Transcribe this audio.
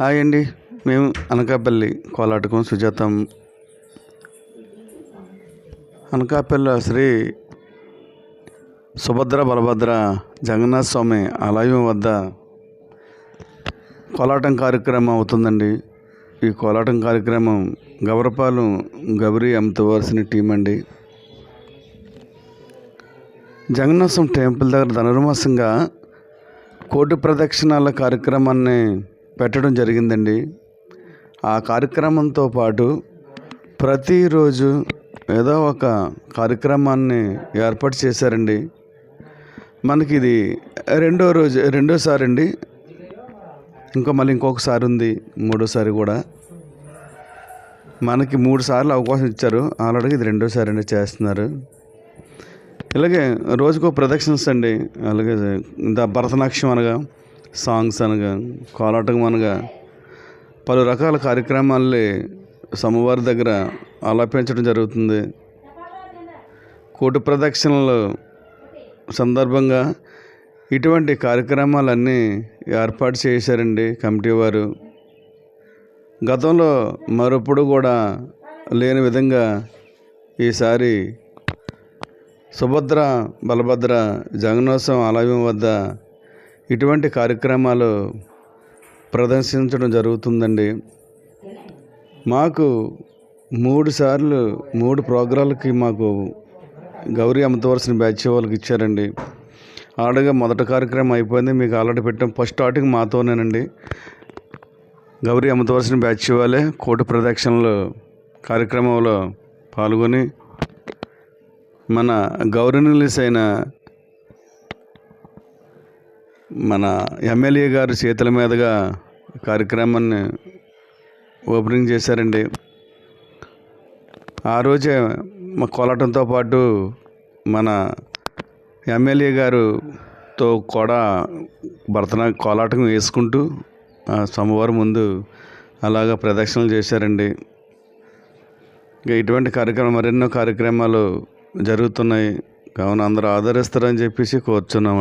Hi అండి. మేము అనకాపల్లి కోలాటకం సుజాతం. అనకాపల్లి శ్రీ సుభద్ర బలభద్ర జగన్నాథ స్వామి ఆలయం వద్ద కోలాటం కార్యక్రమం అవుతుందండి. ఈ కోలాటం కార్యక్రమం గవరపాలెం గౌరీ అమ్మతవలసిన టీం అండి. జగన్నాథ స్వామి టెంపుల్ దగ్గర ధనుర్మాసంగా కోటి ప్రదక్షిణాల కార్యక్రమాన్ని పెట్టడం జరిగిందండి. ఆ కార్యక్రమంతో పాటు ప్రతిరోజు ఏదో ఒక కార్యక్రమాన్ని ఏర్పాటు చేశారండి. మనకి ఇది రెండో రోజు రెండోసారి అండి. ఇంకా మళ్ళీ ఇంకొకసారి ఉంది మూడోసారి కూడా. మనకి మూడు సార్లు అవకాశం ఇచ్చారు. ఆల్రెడీ ఇది రెండోసారి అండి చేస్తున్నారు. ఇలాగే రోజుకో ప్రదక్షిణస్ అండి. అలాగే ఇంత భరతనాట్యం అనగా సాంగ్స్ అనగా కోలాటం అనగా పలు రకాల కార్యక్రమాల్ని సోమవారి దగ్గర ఆలాపించడం జరుగుతుంది. కోటి ప్రదక్షిణలు సందర్భంగా ఇటువంటి కార్యక్రమాలన్నీ ఏర్పాటు చేశారండి కమిటీ వారు. గతంలో మరొప్పుడు కూడా లేని విధంగా ఈసారి సుభద్ర బలభద్ర జగనోత్సవం ఆలయం వద్ద ఇటువంటి కార్యక్రమాలు ప్రదర్శించడం జరుగుతుందండి. మాకు మూడు సార్లు మూడు ప్రోగ్రాలకి మాకు గౌరీ అమ్మతవలసిన బ్యాచ్ వాళ్ళకి ఇచ్చారండి. ఆల్రెడీగా మొదటి కార్యక్రమం అయిపోయింది. మీకు ఆల్రెడీ పెట్టాం. ఫస్ట్ స్టార్టింగ్ మాతోనేనండి. గౌరీ అమ్మతవలసిన బ్యాచ్ వాళ్ళే కోటి ప్రదక్షిణలు కార్యక్రమంలో పాల్గొని మన గౌరవనీయులైన అయిన మన ఎమ్మెల్యే గారి చేతుల మీదుగా కార్యక్రమాన్ని ఓపెనింగ్ చేశారండి. ఆ రోజే మా కోలాటంతో పాటు మన ఎమ్మెల్యే గారుతో కూడా భరతనా కోలాటం వేసుకుంటూ ఆ సోమవారం ముందు అలాగా ప్రదక్షిణలు చేశారండి. ఇక ఇటువంటి కార్యక్రమం మరెన్నో కార్యక్రమాలు జరుగుతున్నాయి. కావున అందరూ ఆదరిస్తారని చెప్పేసి కోరుచున్నామండి.